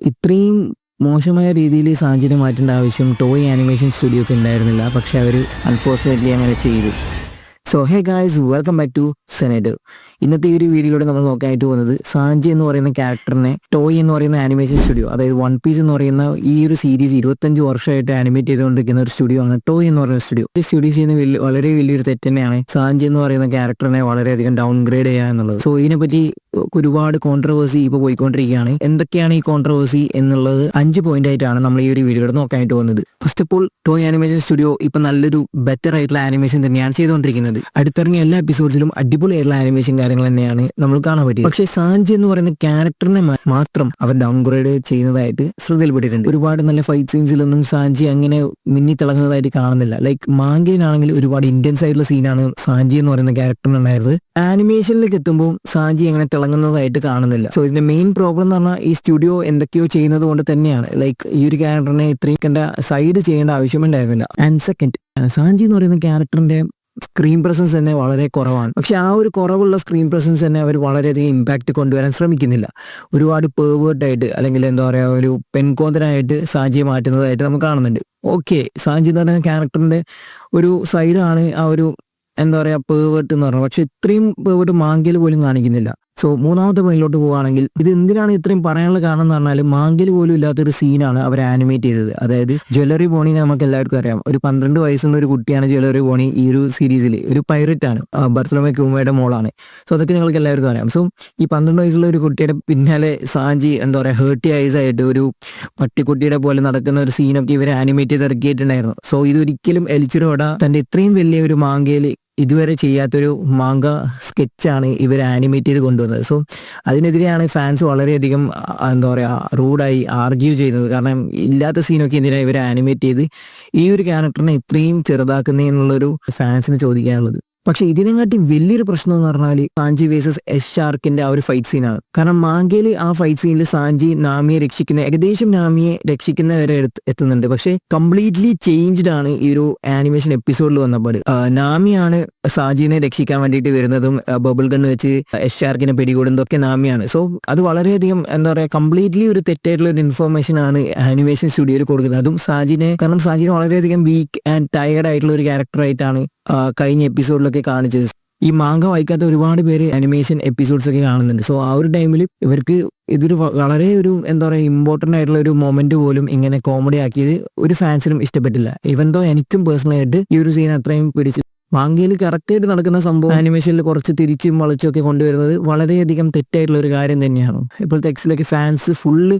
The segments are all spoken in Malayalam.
ഇത്രയും മോശമായ രീതിയിൽ സാഹചര്യം മാറ്റേണ്ട ആവശ്യം ടോയ് ആനിമേഷൻ സ്റ്റുഡിയോക്ക് ഉണ്ടായിരുന്നില്ല. പക്ഷെ അവർ അൺഫോർച്ചുനേറ്റ്ലി അങ്ങനെ ചെയ്തു. So hey guys welcome back to senate ഇന്നത്തെ ഈ ഒരു വീഡിയോയിലൂടെ നമ്മൾ നോക്കാനായിട്ട് പോകുന്നത് സാഞ്ചി എന്ന് പറയുന്ന ക്യാരക്ടറിനെ ടോയ് എന്ന് പറയുന്ന ആനിമേഷൻ സ്റ്റുഡിയോ അതായത് വൺ പീസ് എന്ന് പറയുന്ന ഈ ഒരു സീരീസ് ഇരുപത്തഞ്ച് വർഷമായിട്ട് ആനിമേറ്റ് ചെയ്തുകൊണ്ടിരിക്കുന്ന ഒരു സ്റ്റുഡിയോ ആണ് ടോയ് എന്ന് പറയുന്ന സ്റ്റുഡിയോ ഈ സ്റ്റുഡിയോ ചെയ്യുന്ന വളരെ വലിയൊരു തെറ്റ് തന്നെയാണ് സാഞ്ചി എന്ന് പറയുന്ന ക്യാരക്ടറിനെ വളരെയധികം ഡൗൺ ഗ്രേഡ് ചെയ്യുക എന്നുള്ളത്. സോ ഇതിനെപ്പറ്റി ഒരുപാട് കോൺട്രവേഴ്സി ഇപ്പോൾ പോയിക്കൊണ്ടിരിക്കുകയാണ്. എന്തൊക്കെയാണ് ഈ കോൺട്രവേഴ്സി എന്നുള്ളത് അഞ്ച് പോയിന്റ് ആയിട്ടാണ് നമ്മൾ ഈ ഒരു വീഡിയോയിലൂടെ നോക്കാനായിട്ട് പോകുന്നത്. First of all Toei animation studio ഇപ്പൊ നല്ലൊരു ബെറ്റർ ആയിട്ടുള്ള ആനിമേഷൻ തന്നെയാണ് ചെയ്തുകൊണ്ടിരിക്കുന്നത്. അടുത്തിറങ്ങിയ എല്ലാ എപ്പിസോഡ്സിലും അടിപൊളിയായിട്ടുള്ള ആനിമേഷൻ കാര്യങ്ങൾ തന്നെയാണ് നമ്മൾ കാണാൻ പറ്റിയത്. പക്ഷെ സാഞ്ചി എന്ന് പറയുന്ന ക്യാരക്ടറിനെ മാത്രം അവർ ഡൗൺഗ്രേഡ് ചെയ്യുന്നതായിട്ട് ശ്രദ്ധയിൽപ്പെട്ടിട്ടുണ്ട്. ഒരുപാട് നല്ല ഫൈറ്റ് സീൻസിലൊന്നും സാഞ്ചി അങ്ങനെ മിന്നി തിളങ്ങുന്നതായിട്ട് കാണുന്നില്ല. ലൈക്ക് മാങ്കയിലാണെങ്കിൽ ഒരുപാട് ഇന്റൻസ് ആയിട്ടുള്ള സീനാണ് സാഞ്ചി എന്ന് പറയുന്ന ക്യാരക്ടറിനുണ്ടായത് ആനിമേഷനിലേക്ക് എത്തുമ്പോൾ സാഞ്ചി അങ്ങനെ തിളങ്ങുന്നതായിട്ട് കാണുന്നില്ല. സോ ഇതിന്റെ മെയിൻ പ്രോബ്ലം എന്ന് പറഞ്ഞാൽ ഈ സ്റ്റുഡിയോ എന്തൊക്കെയോ ചെയ്യുന്നത് കൊണ്ട് തന്നെയാണ്. ലൈക്ക് ഈ ഒരു ക്യാരക്ടറിനെ ഇത്രയും സൈഡ് ചെയ്യേണ്ട ആവശ്യമുണ്ടായിരുന്നില്ല. ആൻഡ് സെക്കൻഡ് സാഞ്ചി എന്ന് പറയുന്ന ക്യാരക്ടറിന്റെ സ്ക്രീൻ പ്രസൻസ് തന്നെ വളരെ കുറവാണ്. പക്ഷെ ആ ഒരു കുറവുള്ള സ്ക്രീൻ പ്രസൻസ് തന്നെ അവർ വളരെയധികം ഇമ്പാക്റ്റ് കൊണ്ടുവരാൻ ശ്രമിക്കുന്നില്ല. ഒരുപാട് പേവേർട്ടായിട്ട് അല്ലെങ്കിൽ എന്താ പറയുക ഒരു പെൺകോന്തനായിട്ട് സാഞ്ചിയെ മാറ്റുന്നതായിട്ട് നമുക്ക് കാണുന്നുണ്ട്. ഓക്കെ സാഞ്ചി എന്ന് പറയുന്ന ക്യാരക്ടറിന്റെ ഒരു സൈഡാണ് ആ ഒരു എന്താ പറയുക പേവേർട്ട് എന്ന് പറഞ്ഞത്. പക്ഷെ ഇത്രയും പേവേർട്ട് മാങ്കയിൽ പോലും കാണിക്കുന്നില്ല. സോ മൂന്നാമത്തെ പോയിന്റിലോട്ട് പോവുകയാണെങ്കിൽ ഇത് എന്തിനാണ് ഇത്രയും പറയാനുള്ള കാരണം എന്ന് പറഞ്ഞാൽ മാങ്കിൽ പോലും ഇല്ലാത്തൊരു സീനാണ് അവർ ആനിമേറ്റ് ചെയ്തത്. അതായത് ജ്വല്ലറി ബോണി നമുക്ക് എല്ലാവർക്കും അറിയാം. ഒരു പന്ത്രണ്ട് വയസ്സുള്ള ഒരു കുട്ടിയാണ് ജ്വല്ലറി ബോണി ഈ ഒരു സീരീസിൽ ഒരു പൈററ്റ് ആണ്. ബർത്തലമേ കുമ്മയുടെ മോളാണ്. സോ അതൊക്കെ നിങ്ങൾക്ക് എല്ലാവർക്കും അറിയാം. സോ ഈ പന്ത്രണ്ട് വയസ്സുള്ള ഒരു കുട്ടിയുടെ പിന്നാലെ സാഞ്ചി എന്താ പറയുക ഹേർട്ടി ഐസ് ആയിട്ട് ഒരു പട്ടിക്കുട്ടിയുടെ പോലെ നടക്കുന്ന ഒരു സീനൊക്കെ ഇവർ ആനിമേറ്റ് ചെയ്ത് ഇറക്കിയിട്ടുണ്ടായിരുന്നു. സോ ഇതൊരിക്കലും എലിച്ചിറോട തന്റെ ഇത്രയും വലിയ ഒരു മാങ്കയിൽ ഇതുവരെ ചെയ്യാത്തൊരു മാങ്ക സ്കെച്ചാണ് ഇവർ ആനിമേറ്റ് ചെയ്ത് കൊണ്ടുവന്നത്. സോ അതിനെതിരെയാണ് ഫാൻസ് വളരെയധികം എന്താ പറയുക റൂഡായി ആർഗ്യൂ ചെയ്യുന്നത്. കാരണം ഇല്ലാത്ത സീനൊക്കെ എന്തിനാണ് ഇവർ ആനിമേറ്റ് ചെയ്ത് ഈ ഒരു ക്യാരക്ടറിനെ ഇത്രയും ചെറുതാക്കുന്നതെന്നുള്ളൊരു ഫാൻസിന് ചോദിക്കാനുള്ളത്. പക്ഷെ ഇതിനെക്കാട്ടി വലിയൊരു പ്രശ്നം എന്ന് പറഞ്ഞാൽ സാഞ്ചി വേഴ്സസ് എസ് ഷാർക്കിന്റെ ആ ഒരു ഫൈറ്റ് സീനാണ് കാരണം മാങ്കയിൽ ആ ഫൈറ്റ് സീനിൽ സാഞ്ചി നാമിയെ രക്ഷിക്കുന്ന ഏകദേശം നാമിയെ രക്ഷിക്കുന്ന വരെ എത്തുന്നുണ്ട്. പക്ഷെ കംപ്ലീറ്റ്ലി ചേഞ്ച്ഡ് ആണ് ഈ ഒരു ആനിമേഷൻ എപ്പിസോഡിൽ വന്നപ്പോൾ നാമിയാണ് സാജിനെ രക്ഷിക്കാൻ വേണ്ടിട്ട് വരുന്നതും ബബിൾ ഗണ്ണ് വെച്ച് എസ് പിടികൂടുന്നതും ഒക്കെ നാമിയാണ്. സോ അത് വളരെയധികം എന്താ പറയുക കംപ്ലീറ്റ്ലി ഒരു തെറ്റായിട്ടുള്ള ഒരു ഇൻഫർമേഷൻ ആണ് ആനിമേഷൻ സ്റ്റുഡിയോയിൽ കൊടുക്കുന്നത്. അതും സാജിനെ കാരണം സാജിനെ വളരെയധികം വീക്ക് ആൻഡ് ടയർഡ് ആയിട്ടുള്ള ഒരു ക്യാരക്ടറായിട്ടാണ് കഴിഞ്ഞ എപ്പിസോഡിലൊക്കെ കാണിച്ചത്. ഈ മാങ്ക വായിക്കാത്ത ഒരുപാട് പേര് അനിമേഷൻ എപ്പിസോഡ്സ് ഒക്കെ കാണുന്നുണ്ട്. സോ ആ ഒരു ടൈമിൽ ഇവർക്ക് ഇതൊരു വളരെ ഒരു എന്താ പറയുക ഇമ്പോർട്ടന്റ് ആയിട്ടുള്ള ഒരു മൊമെന്റ് പോലും ഇങ്ങനെ കോമഡി ആക്കിയത് ഒരു ഫാൻസിനും ഇഷ്ടപ്പെട്ടില്ല. ഇവൻ തോ എനിക്കും പേഴ്സണലായിട്ട് ഈ ഒരു സീൻ അത്രയും പിടിച്ചു മാങ്കയിൽ കറക്റ്റായിട്ട് നടക്കുന്ന സംഭവം ആനിമേഷനിൽ കുറച്ച് തിരിച്ചും വളച്ചൊക്കെ കൊണ്ടുവരുന്നത് വളരെയധികം തെറ്റായിട്ടുള്ള ഒരു കാര്യം തന്നെയാണ്. ഇപ്പോഴത്തെ എക്സിലൊക്കെ ഫാൻസ് ഫുള്ള്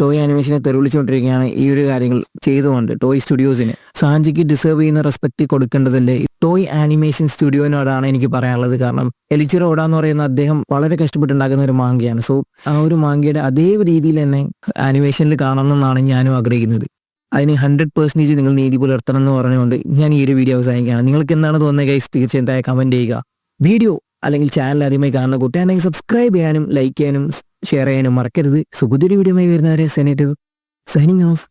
ടോയ് ആനിമേഷനെ തെരുവിളിച്ചുകൊണ്ടിരിക്കുകയാണ് ഈ ഒരു കാര്യങ്ങൾ ചെയ്തുകൊണ്ട് ടോയ് സ്റ്റുഡിയോസിന് സാഞ്ചിക്ക് ഡിസേർവ് ചെയ്യുന്ന റെസ്പെക്ട് കൊടുക്കേണ്ടതല്ലേ? ടോയ് ആനിമേഷൻ സ്റ്റുഡിയോനോടാണ് എനിക്ക് പറയാനുള്ളത് കാരണം എലിച്ചിറ ഓടാന്ന് പറയുന്ന അദ്ദേഹം വളരെ കഷ്ടപ്പെട്ടുണ്ടാക്കുന്ന ഒരു മാങ്കയാണ്. സോ ആ ഒരു മാങ്കയുടെ അതേ രീതിയിൽ തന്നെ ആനിമേഷനിൽ കാണണം എന്നാണ് ഞാനും ആഗ്രഹിക്കുന്നത്. അതിന് ഹൺഡ്രഡ് പെർസെന്റേജ് നിങ്ങൾ നീതി പുലർത്തണം എന്ന് പറഞ്ഞുകൊണ്ട് ഞാൻ ഈ ഒരു വീഡിയോ അവസാനിക്കുകയാണ്. നിങ്ങൾക്ക് എന്താണ് തോന്നുന്നത് ഗൈസ് തീർച്ചയായും കമന്റ് ചെയ്യുക. വീഡിയോ അല്ലെങ്കിൽ ചാനൽ ആദ്യമായി കാണുന്ന കൂട്ടുകാരെങ്കിൽ സബ്സ്ക്രൈബ് ചെയ്യാനും ലൈക്ക് ചെയ്യാനും ഷെയർ ചെയ്യാനും മറക്കരുത്. സുബുദ്ധിയുടെ വീഡിയോ വരുന്നവരെ സെനേറ്റീവ് സൈനിങ് ഓഫ്